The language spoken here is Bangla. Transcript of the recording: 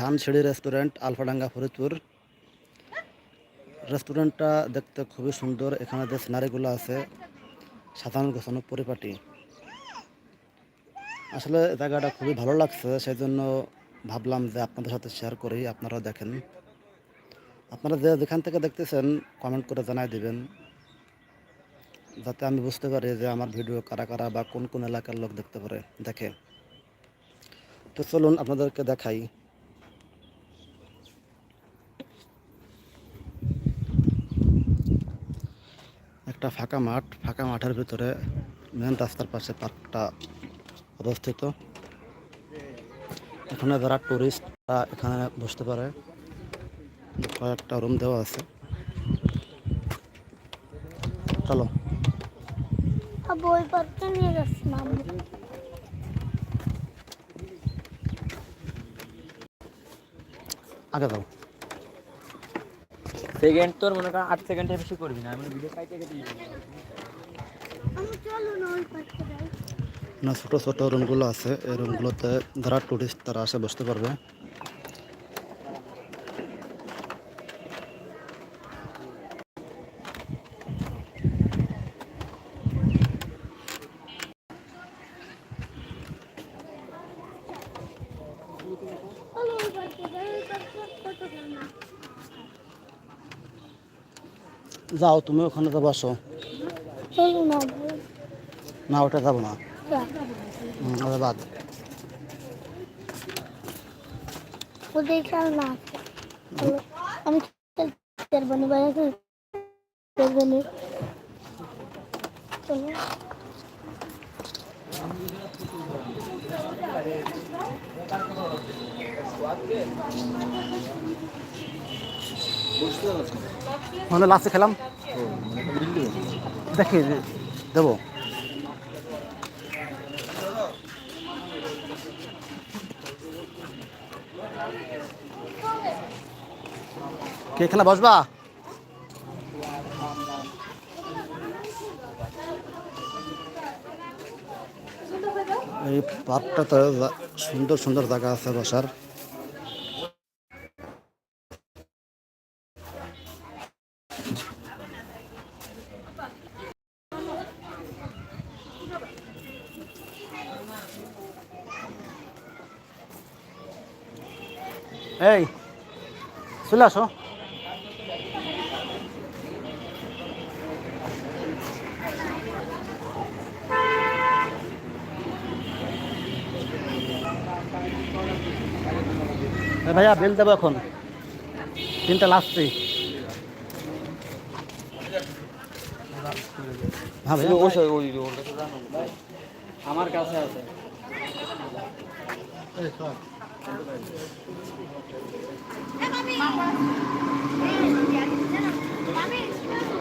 ধানসিঁড়ি রেস্টুরেন্ট, আলফাডাঙ্গা, ফরিদপুর। রেস্টুরেন্টটা দেখতে খুবই সুন্দর, এখানে যে সিনারিগুলো আছে, সাধারণ গোছানো পরিপাটি। আসলে জায়গাটা খুবই ভালো লাগছে সেই জন্য ভাবলাম যে আপনাদের সাথে শেয়ার করি, আপনারাও দেখেন। আপনারা যে যেখান থেকে দেখতেছেন কমেন্ট করে জানাই দিবেন, যাতে আমি বুঝতে পারি যে আমার ভিডিও কারা কারা বা কোন কোন এলাকার লোক দেখতে পারে, দেখে। তো চলুন আপনাদেরকে দেখাই। একটা ফাঁকা মাঠ ফাঁকা মাঠের ভিতরে মেন রাস্তার পাশে পার্কটা অবস্থিত। এখানে যারা টুরিস্ট তারা এখানে বসতে পারে। কয়েকটা রুম দেওয়া আছে। চলো। বই পড়তে নিয়ে যাচ্ছিলাম আগে যাও। সেকেন্ড তোর মনে কর আট সেকেন্ডের বেশি করবি না, আমি ভিডিও আমি চলো না রুমগুলো আছে। এই রুমগুলোতে যারা টুরিস্ট তারা আসে, বসতে পারবে চলো ওই পড়তে যাই ওই পড়তে কত না যাও তুমি ওখানে তো বসো। না ওটা যাব না। ওটা বাদ। আমি চলো। মানে লাস্টে খেলাম। দেখি, দেবো। কে এখানে বসবা? এই পার্কটাতে যা- সুন্দর সুন্দর জায়গা আছে বসার। এই চলে আসো। ভাইয়া বিল দেবো এখন। তিনটা লাস্টে হ্যাঁ ভাইয়া। আমার কাছে আছে। Mami. Mami.